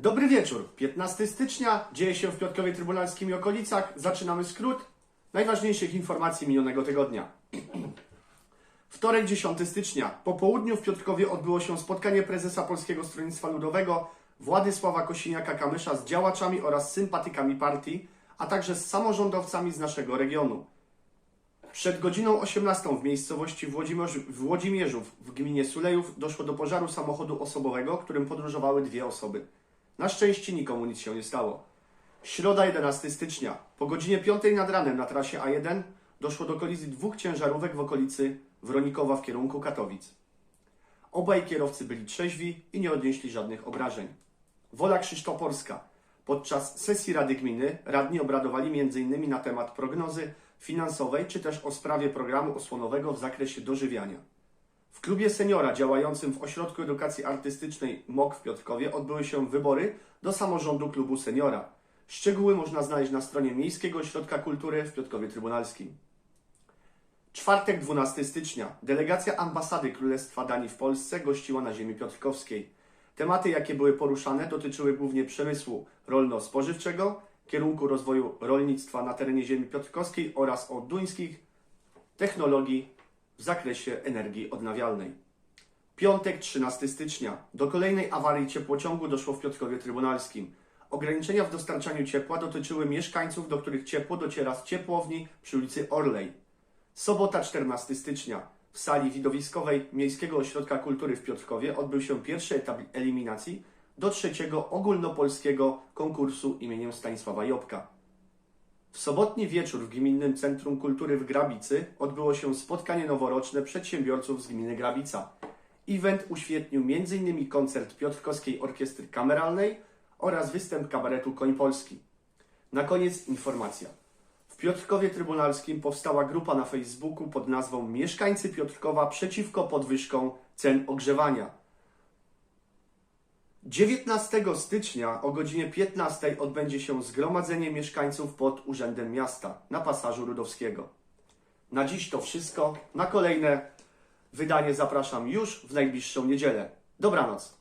Dobry wieczór. 15 stycznia dzieje się w Piotrkowie Trybunalskim i okolicach. Zaczynamy skrót najważniejszych informacji minionego tygodnia. Wtorek 10 stycznia. Po południu w Piotrkowie odbyło się spotkanie prezesa Polskiego Stronnictwa Ludowego Władysława Kosiniaka-Kamysza z działaczami oraz sympatykami partii, a także z samorządowcami z naszego regionu. Przed godziną 18 w miejscowości Włodzimierz, Włodzimierzów w gminie Sulejów doszło do pożaru samochodu osobowego, którym podróżowały dwie osoby. Na szczęście nikomu nic się nie stało. Środa 11 stycznia. Po godzinie 5 nad ranem na trasie A1 doszło do kolizji dwóch ciężarówek w okolicy Wronikowa w kierunku Katowic. Obaj kierowcy byli trzeźwi i nie odnieśli żadnych obrażeń. Wola Krzysztoporska. Podczas sesji Rady Gminy radni obradowali m.in. na temat prognozy finansowej czy też o sprawie programu osłonowego w zakresie dożywiania. W klubie seniora działającym w Ośrodku Edukacji Artystycznej MOK w Piotrkowie odbyły się wybory do samorządu klubu seniora. Szczegóły można znaleźć na stronie Miejskiego Ośrodka Kultury w Piotrkowie Trybunalskim. Czwartek 12 stycznia. Delegacja ambasady Królestwa Danii w Polsce gościła na ziemi piotrkowskiej. Tematy, jakie były poruszane, dotyczyły głównie przemysłu rolno-spożywczego, kierunku rozwoju rolnictwa na terenie ziemi piotrkowskiej oraz o duńskich technologii w zakresie energii odnawialnej. Piątek 13 stycznia. Do kolejnej awarii ciepłociągu doszło w Piotrkowie Trybunalskim. Ograniczenia w dostarczaniu ciepła dotyczyły mieszkańców, do których ciepło dociera z ciepłowni przy ulicy Orlej. Sobota 14 stycznia. W sali widowiskowej Miejskiego Ośrodka Kultury w Piotrkowie odbył się pierwszy etap eliminacji do trzeciego ogólnopolskiego konkursu imieniem Stanisława Jobka. W sobotni wieczór w Gminnym Centrum Kultury w Grabicy odbyło się spotkanie noworoczne przedsiębiorców z gminy Grabica. Event uświetnił m.in. koncert Piotrkowskiej Orkiestry Kameralnej oraz występ kabaretu Koń Polski. Na koniec informacja. W Piotrkowie Trybunalskim powstała grupa na Facebooku pod nazwą Mieszkańcy Piotrkowa przeciwko podwyżkom cen ogrzewania. 19 stycznia o godzinie 15 odbędzie się zgromadzenie mieszkańców pod Urzędem Miasta na pasażu Rudowskiego. Na dziś to wszystko. Na kolejne wydanie zapraszam już w najbliższą niedzielę. Dobranoc.